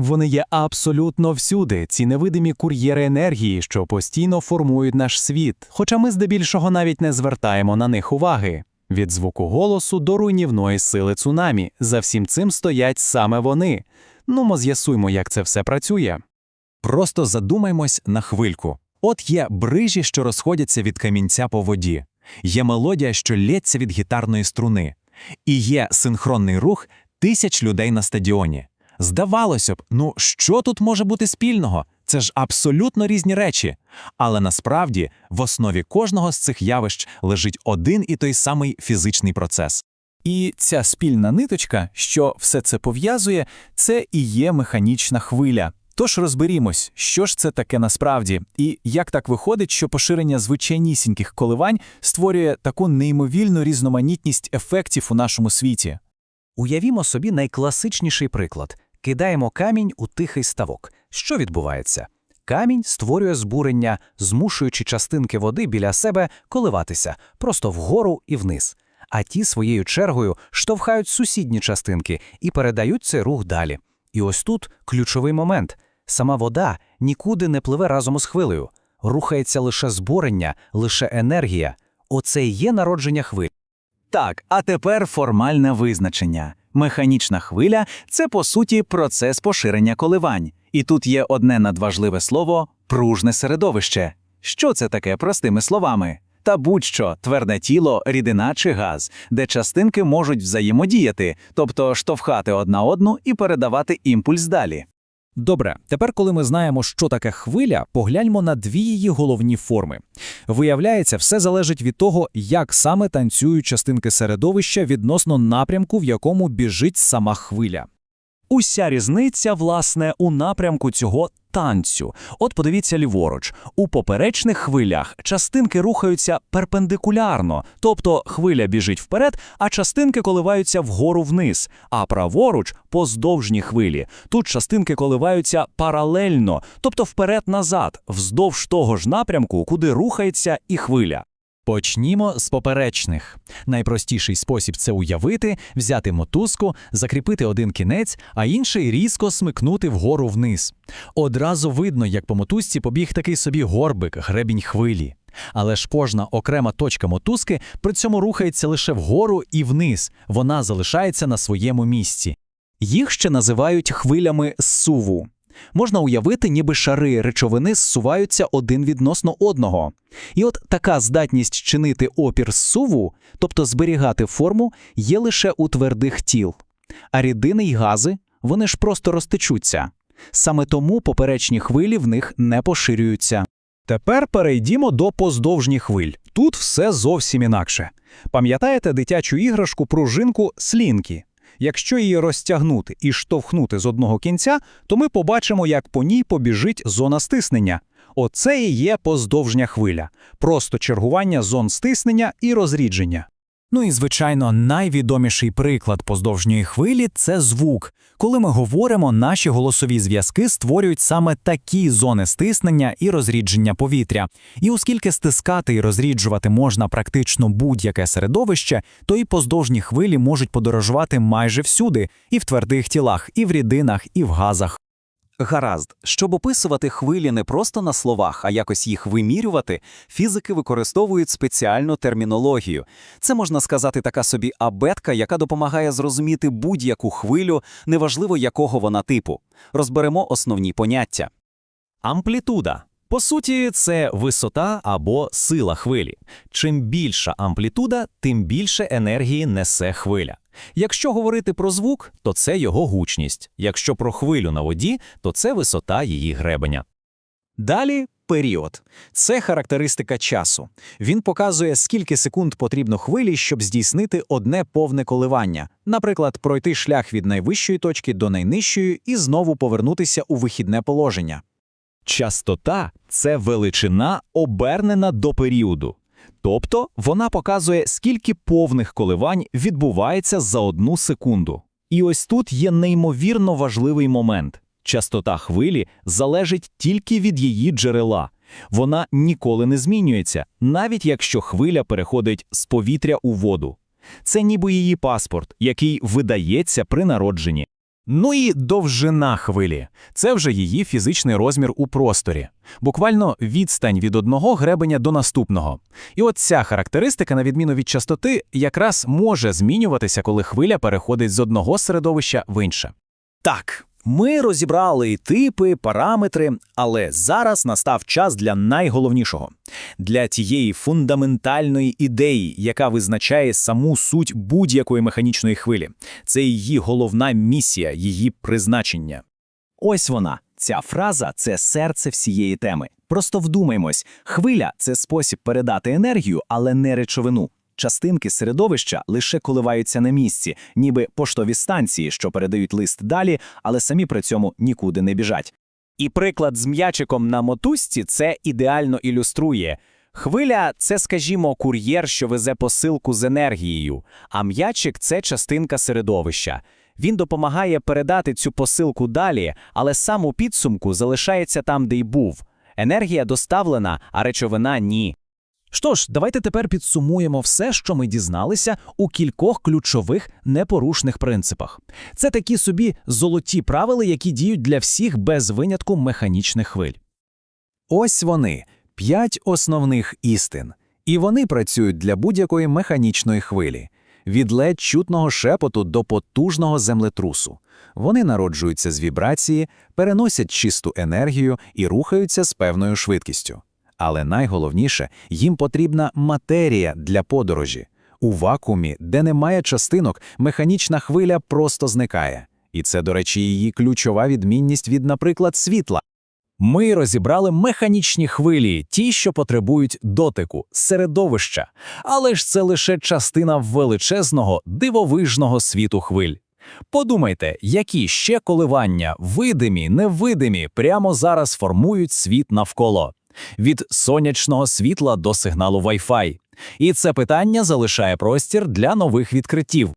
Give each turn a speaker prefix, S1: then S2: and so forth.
S1: Вони є абсолютно всюди, ці невидимі кур'єри енергії, що постійно формують наш світ, хоча ми здебільшого навіть не звертаємо на них уваги. Від звуку голосу до руйнівної сили цунамі. За всім цим стоять саме вони. Ну, мо з'ясуймо, як це все працює.
S2: Просто задумаймось на хвильку. От є брижі, що розходяться від камінця по воді, є мелодія, що лється від гітарної струни, і є синхронний рух тисяч людей на стадіоні. Здавалося б, ну що тут може бути спільного? Це ж абсолютно різні речі. Але насправді в основі кожного з цих явищ лежить один і той самий фізичний процес.
S1: І ця спільна ниточка, що все це пов'язує, це і є механічна хвиля. Тож розберімось, що ж це таке насправді, і як так виходить, що поширення звичайнісіньких коливань створює таку неймовільну різноманітність ефектів у нашому світі.
S3: Уявімо собі найкласичніший приклад. Кидаємо камінь у тихий ставок. Що відбувається? Камінь створює збурення, змушуючи частинки води біля себе коливатися просто вгору і вниз. А ті своєю чергою штовхають сусідні частинки і передають цей рух далі. І ось тут ключовий момент. Сама вода нікуди не пливе разом із хвилею. Рухається лише збурення, лише енергія. Оце і є народження хвиль.
S4: Так, а тепер формальне визначення. Механічна хвиля це по суті процес поширення коливань. І тут є одне надважливе слово пружне середовище. Що це таке простими словами? Та будь-що тверде тіло, рідина чи газ, де частинки можуть взаємодіяти, тобто штовхати одна одну і передавати імпульс далі.
S3: Добре, тепер, коли ми знаємо, що таке хвиля, погляньмо на дві її головні форми. Виявляється, все залежить від того, як саме танцюють частинки середовища відносно напрямку, в якому біжить сама хвиля. Уся різниця, власне, у напрямку цього танцю. От подивіться ліворуч. У поперечних хвилях частинки рухаються перпендикулярно, тобто хвиля біжить вперед, а частинки коливаються вгору вниз. А праворуч поздовжні хвилі. Тут частинки коливаються паралельно, тобто вперед-назад, вздовж того ж напрямку, куди рухається і хвиля.
S2: Почнімо з поперечних. Найпростіший спосіб це уявити, взяти мотузку, закріпити один кінець, а інший різко смикнути вгору вниз. Одразу видно, як по мотузці побіг такий собі горбик, гребінь хвилі. Але ж кожна окрема точка мотузки при цьому рухається лише вгору і вниз, вона залишається на своєму місці.
S3: Їх ще називають хвилями суву. Можна уявити, ніби шари речовини зсуваються один відносно одного. І от така здатність чинити опір суву, тобто зберігати форму, є лише у твердих тіл. А рідини й гази, вони ж просто розтечуться. Саме тому поперечні хвилі в них не поширюються.
S1: Тепер перейдімо до поздовжніх хвиль. Тут все зовсім інакше. Пам'ятаєте дитячу іграшку пружинку слінкі? Якщо її розтягнути і штовхнути з одного кінця, то ми побачимо, як по ній побіжить зона стиснення. Оце і є поздовжня хвиля, просто чергування зон стиснення і розрідження.
S2: Ну і, звичайно, найвідоміший приклад поздовжньої хвилі це звук. Коли ми говоримо, наші голосові зв'язки створюють саме такі зони стиснення і розрідження повітря. І оскільки стискати і розріджувати можна практично будь-яке середовище, то і поздовжні хвилі можуть подорожувати майже всюди, і в твердих тілах, і в рідинах, і в газах.
S5: Гаразд, щоб описувати хвилі не просто на словах, а якось їх вимірювати, фізики використовують спеціальну термінологію. Це можна сказати така собі абетка, яка допомагає зрозуміти будь-яку хвилю, неважливо якого вона типу. Розберемо основні поняття.
S2: Амплітуда. По суті, це висота або сила хвилі. Чим більша амплітуда, тим більше енергії несе хвиля. Якщо говорити про звук, то це його гучність. Якщо про хвилю на воді, то це висота її гребеня.
S1: Далі період. Це характеристика часу. Він показує, скільки секунд потрібно хвилі, щоб здійснити одне повне коливання. Наприклад, пройти шлях від найвищої точки до найнижчої і знову повернутися у вихідне положення.
S2: Частота це величина, обернена до періоду. Тобто вона показує, скільки повних коливань відбувається за одну секунду. І ось тут є неймовірно важливий момент. Частота хвилі залежить тільки від її джерела. Вона ніколи не змінюється, навіть якщо хвиля переходить з повітря у воду. Це ніби її паспорт, який видається при народженні.
S3: Ну і довжина хвилі це вже її фізичний розмір у просторі, буквально відстань від одного гребеня до наступного. І от ця характеристика, на відміну від частоти, якраз може змінюватися, коли хвиля переходить з одного середовища в інше.
S6: Так, ми розібрали типи, параметри, але зараз настав час для найголовнішого для тієї фундаментальної ідеї, яка визначає саму суть будь-якої механічної хвилі. Це її головна місія, її призначення. Ось вона. Ця фраза це серце всієї теми. Просто вдумаймось, хвиля це спосіб передати енергію, але не речовину. Частинки середовища лише коливаються на місці, ніби поштові станції, що передають лист далі, але самі при цьому нікуди не біжать. І приклад з м'ячиком на мотузці це ідеально ілюструє. Хвиля це, скажімо, кур'єр, що везе посилку з енергією, а м'ячик це частинка середовища. Він допомагає передати цю посилку далі, але сам у підсумку залишається там, де й був. Енергія доставлена, а речовина ні.
S3: Що ж, давайте тепер підсумуємо все, що ми дізналися у кількох ключових непорушних принципах. Це такі собі золоті правила, які діють для всіх без винятку механічних хвиль.
S2: Ось вони п'ять основних істин, і вони працюють для будь-якої механічної хвилі, від ледь чутного шепоту до потужного землетрусу. Вони народжуються з вібрації, переносять чисту енергію і рухаються з певною швидкістю. Але найголовніше, їм потрібна матерія для подорожі. У вакуумі, де немає частинок, механічна хвиля просто зникає. І це, до речі, її ключова відмінність від, наприклад, світла.
S3: Ми розібрали механічні хвилі, ті, що потребують дотику, середовища. Але ж це лише частина величезного, дивовижного світу хвиль. Подумайте, які ще коливання, видимі, невидимі, прямо зараз формують світ навколо. Від сонячного світла до сигналу Wi-Fi. І це питання залишає простір для нових відкриттів.